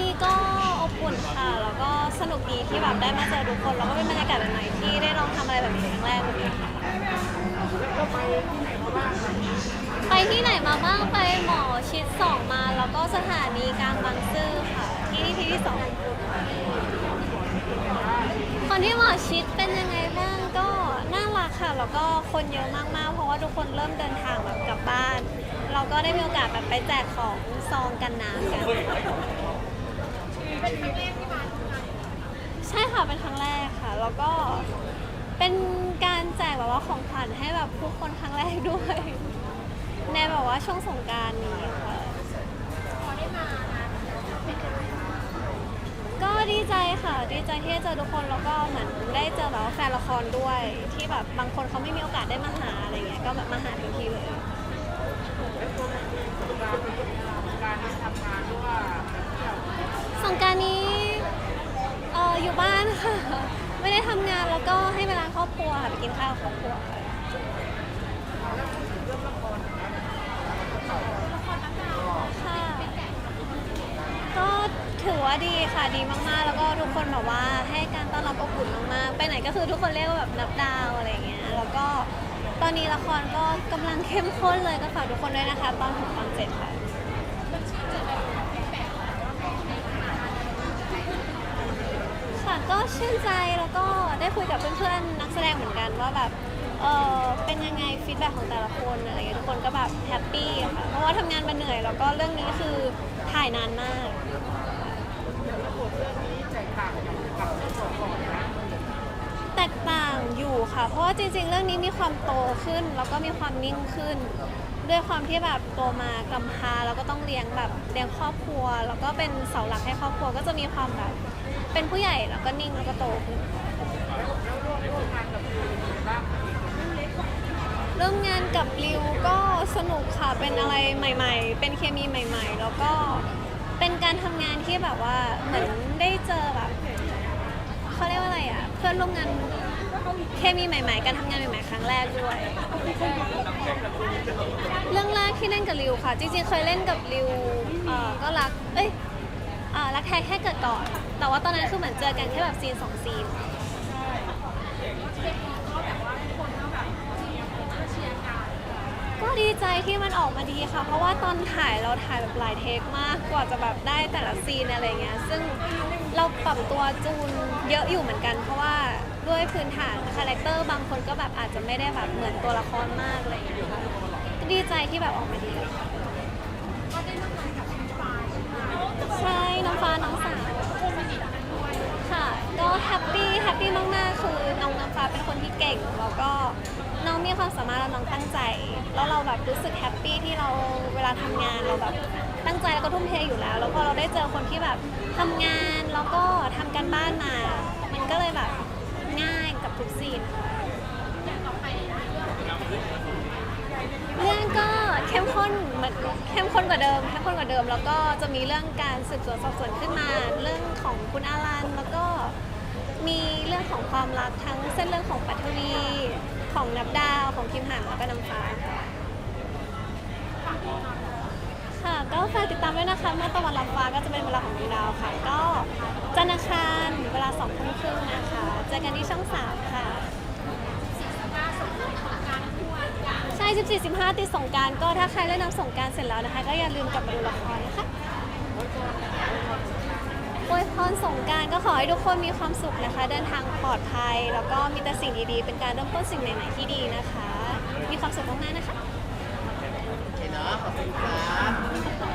นี้ก็อบอุ่นค่ะ แล้วก็สนุกดีที่แบบได้มาเจอทุกคน แล้วก็เป็นบรรยากาศใหม่ที่ได้ลองทำอะไรแบบนี้ครั้งแรกเหมือนกันค่ะไปที่ไหนมาบ้าง ไปหมอชิดสองมา แล้วก็สถานีกลางบางซื่อค่ะนี่ที่ที่สองคนที่หมอชิดเป็นยังไงบ้างก็น่ารักค่ะ แล้วก็คนเยอะมากๆ เพราะว่าทุกคนเริ่มเดินทางแบบกลับบ้าน เราก็ได้มีโอกาสแบบไปแจกของซองกันน้ำกัน ใช่ค่ะเป็นครั้งแรกค่ะ แล้วก็เป็นการแจกแบบว่าของขวัญให้แบบผู้คนครั้งแรกด้วย ในแบบว่าช่วงสงกรารนี้ค่ะ ก็ดีใจค่ะ ดีใจที่ได้เจอทุกคนแล้วก็เหมือนได้เจอแบบว่าแฟนละครด้วย ที่แบบบางคนเขาไม่มีโอกาสได้มาหาอะไรเงี้ยก็แบบมาหาทันทีเลย สงกรารนี้เอยู่บ้านค่ะ ไม่ได้ทำงานแล้วก็ให้เวลาครอบครัวค่ะไปกินข้าวกับครอบครัวค่ะค่ะก็ถือว่าดีค่ะดีมากๆ แล้วก็ทุกคนแบบว่าให้การต้อนรับอบอุ่นมากๆ ไปไหนก็คือทุกคนเรียกว่าแบบนับดาวอะไรอย่างเงี้ยแล้วก็ตอนนี้ละครก็กำลังเข้มข้นเลยก็ฝากทุกคนด้วยนะคะ ตอนหกตอนเจ็ดค่ะ ค่ะ ก็ชื่นใจแล้วก็ได้คุยกับเพื่อนๆนักแสดงเหมือนกันว่าแบบเออเป็นยังไงฟีดแบ็ของแต่ละคนอะไรเงี้ยทุกคนก็แบบแฮปปี้ค่ะเพราะว่าทำงานมาเหนื่อยแล้วก็เรื่องนี้คือถ่ายนานมากแตกต่างอยู่ค่ะ เพราะว่าจริงๆ เรื่องนี้มีความโตขึ้น แล้วก็มีความนิ่งขึ้น ด้วยความที่แบบโตมากำพร้าแล้วก็ต้องเลี้ยงแบบเลี้ยงครอบครัว แล้วก็เป็นเสาหลักให้ครอบครัวก็จะมีความแบบ เป็นผู้ใหญ่แล้วก็นิ่งแล้วก็โตขึ้นเริ่มงานกับริวก็สนุกค่ะเป็นอะไรใหม่ ๆ เป็นเคมีใหม่ ๆ แล้วก็เป็นการทำงานที่แบบว่าเหมือนได้เจอแบบเขาเรียกว่าอะไรอะ เพื่อนร่วมงาน เคมีใหม่ ๆ การทำงานใหม่ๆ ครั้งแรกด้วย เรื่องแรกที่เล่นกับริวค่ะ จริงๆ เคยเล่นกับริวเอ่อก็รัก เอ้ยอ่ารักแท้แค่เกิดก่อน แต่ว่าตอนนั้นคือเหมือนเจอกันแค่แบบซีนสองซีน ก็ดีใจที่มันออกมาดีค่ะ เพราะว่าตอนถ่ายเราถ่ายแบบหลายเทคมากกว่าจะแบบได้แต่ละซีนอะไรเงี้ย ซึ่งเราปรับตัวจูนเยอะอยู่เหมือนกัน เพราะว่า ด้วยพื้นฐานคาแรคเตอร์บางคนก็แบบอาจจะไม่ได้แบบเหมือนตัวละครมากอะไรเงี้ยค่ะก็ดีใจที่แบบออกมาดีใช่น้องฟ้าน้องสาวค่ะ ก็แฮปปี้แฮปปี้มากๆคือน้องน้ำฟ้าเป็นคนที่เก่งแล้วก็น้องมีความสามารถแล้วน้องตั้งใจ แล้วเราแบบรู้สึกแฮปปี้ที่เราเวลาทำงานเราแบบตั้งใจแล้วก็ทุ่มเทอยู่แล้ว แล้วพอเราได้เจอคนที่แบบทำงานแล้วก็ทำการบ้านมา มันก็เลยแบบ ทุกซีนค่ะเรื่องก็เข้มข้นเหมือนเข้มข้นกว่าเดิมเข้มข้นกว่าเดิม แล้วก็จะมีเรื่องการสืบสวนสอบสวนขึ้นมา เรื่องของคุณอารันแล้วก็มีเรื่องของความรักทั้งเส้นเรื่องของปัทวีของนับดาวของคิมหันแล้วก็น้ำฟ้าค่ะ ติดตามด้วยนะคะเมื่อตะวันรับฟ้าก็จะเป็นเวลาของดวงดาวค่ะ ก็จันทร์อังคารเวลาสองทุ่มครึ่งนะคะเจอกันที่ช่องสามค่ะ ใช่14 15ติดสงกรารก็ถ้าใครเล่นน้ำสงกรารเสร็จแล้วนะคะ ก็อย่าลืมกลับมาดูละครนะคะอวยพรสงกรารก็ขอให้ทุกคนมีความสุขนะคะ เดินทางปลอดภัย แล้วก็มีแต่สิ่งดีๆ เป็นการเริ่มต้นสิ่งใหม่ๆที่ดีนะคะ มีความสุขมากๆนะคะ โอเคเนาะขอบคุณครับ